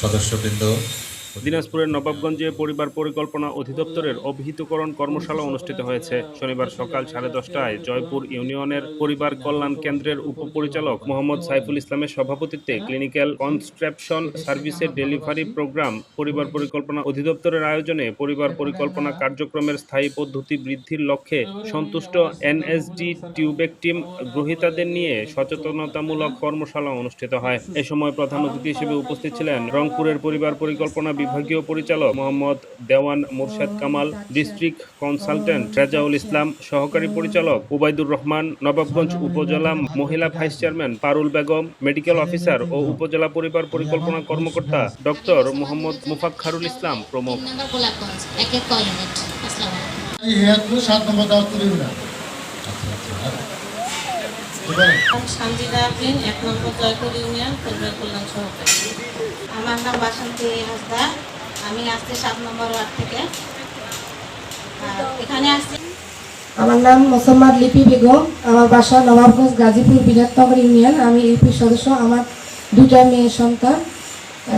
সদস্যবৃন্দ দিনাজপুরের নবাবগঞ্জে পরিবার পরিকল্পনা অধিদপ্তরের অভিহিতকরণ কর্মশালা অনুষ্ঠিত হয়েছে। শনিবার সকাল সাড়ে দশটায় জয়পুর ইউনিয়নের পরিবার কল্যাণ কেন্দ্রের উপপরিচালক মোহাম্মদ সাইফুল ইসলামের সভাপতিত্বে ক্লিনিক্যাল কনস্ট্রাকশন সার্ভিসের ডেলিভারি প্রোগ্রাম, পরিবার পরিকল্পনা অধিদপ্তরের আয়োজনে পরিবার পরিকল্পনা কার্যক্রমের স্থায়ী পদ্ধতি বৃদ্ধির লক্ষ্যে সন্তুষ্ট এনএসডি টিউবেক টিম গ্রহীতাদের নিয়ে সচেতনতামূলক কর্মশালা অনুষ্ঠিত হয়। এ সময় প্রধান অতিথি হিসেবে উপস্থিত ছিলেন রংপুরের পরিবার পরিকল্পনা বিভাগীয় পরিচালক মোহাম্মদ দেওয়ান মোরশেদ কামাল, ডিস্ট্রিক্ট কনসালটেন্ট রাজাউল ইসলাম, সহকারী পরিচালক উবাইদুর রহমান, নবাবগঞ্জ উপজেলা মহিলা vice chairman Parul Begum, medical officer ও উপজেলা পরিবার পরিকল্পনা কর্মকর্তা ডক্টর মোহাম্মদ মুফাক্ষারুল ইসলাম প্রমুখ। সঞ্জিতা আফরিন এক নম্বর জয়পুর ইউনিয়ন কল্যাণ সহকারী। আমার নাম বাসন্তী হাসদার। আমি আসছি সাত নম্বর ওয়ার্ড থেকে। এখানে আসছি। আমার নাম মোসাম্মদ লিপি বেগম। আমার বাসা নবাবগঞ্জ গাজীপুর বিরাটনগর ইউনিয়ন। আমি ইউপি সদস্য। আমার দুটা মেয়ে সন্তান।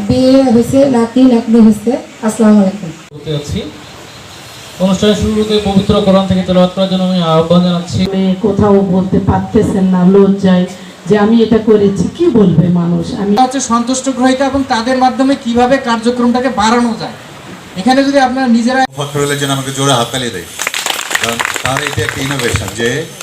বিয়ে হয়েছে নাতি নাতনি হয়েছে। আসসালামু আলাইকুম। অনুষ্ঠানের শুরুতে পবিত্র কোরআন থেকে তেলাওয়াত করার জন্য আমি আহ্বান জানাচ্ছি। কোথাও বলতে পারতেছেন না লজ্জায়। যে আমি এটা করেছি কি বলবে মানুষ? আমি হচ্ছে সন্তুষ্ট গ্রহিতা এবং তাদের মাধ্যমে কীভাবে কার্যক্রমটাকে বাড়ানো যায়। এখানে যদি আপনারা নিজেরা ফখরুলের জন্য আমাকে জোরে হাততালি দেয়। কারণ তার এটা একটা ইনোভেশন যে